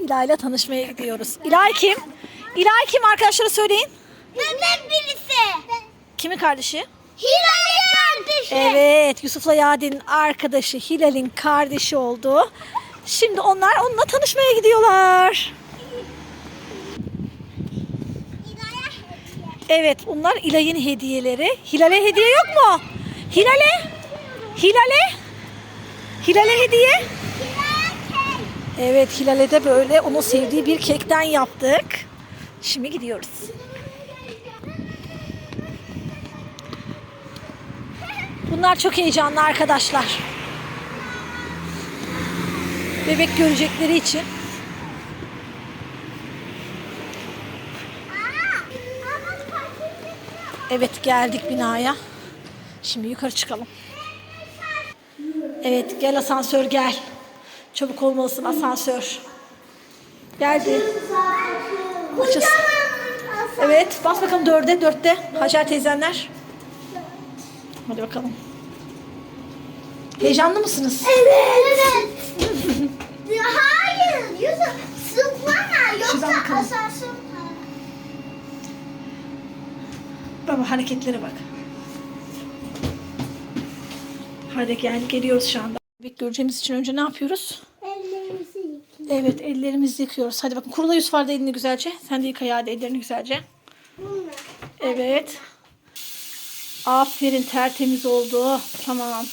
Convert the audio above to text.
İlay ile tanışmaya gidiyoruz. İlay kim? İlay kim arkadaşlara söyleyin. Benden birisi. Kimin kardeşi? Hilal'in kardeşi. Evet Yusuf'la Yaden'in arkadaşı Hilal'in kardeşi oldu. Şimdi onlar onunla tanışmaya gidiyorlar. Evet bunlar İlay'ın hediyeleri. Hilal'e hediye yok mu? Hilal'e? Hilal'e? Hilal'e hediye? Evet Hilal'e de böyle onun sevdiği bir kekten yaptık. Şimdi gidiyoruz. Bunlar çok heyecanlı arkadaşlar. Bebek görecekleri için. Evet geldik binaya. Şimdi yukarı çıkalım. Evet gel asansör gel. Çabuk olmalısın asansör. Geldi. Açız. Evet bas bakalım dörde dörtte. Hacer teyzenler. Hadi bakalım. Heyecanlı mısınız? Evet. Hayır. Yusuf zıplama. Yoksa asansör. Baba hareketlere bak. Hadi gel geliyoruz şu anda. Bebek göreceğimiz için önce ne yapıyoruz? Ellerimizi yıkayın. Evet ellerimizi yıkıyoruz. Hadi bakın kurula Yusuf vardı elini güzelce. Sen de yıka ya hadi ellerini güzelce. Evet. Aferin tertemiz oldu. Tamam.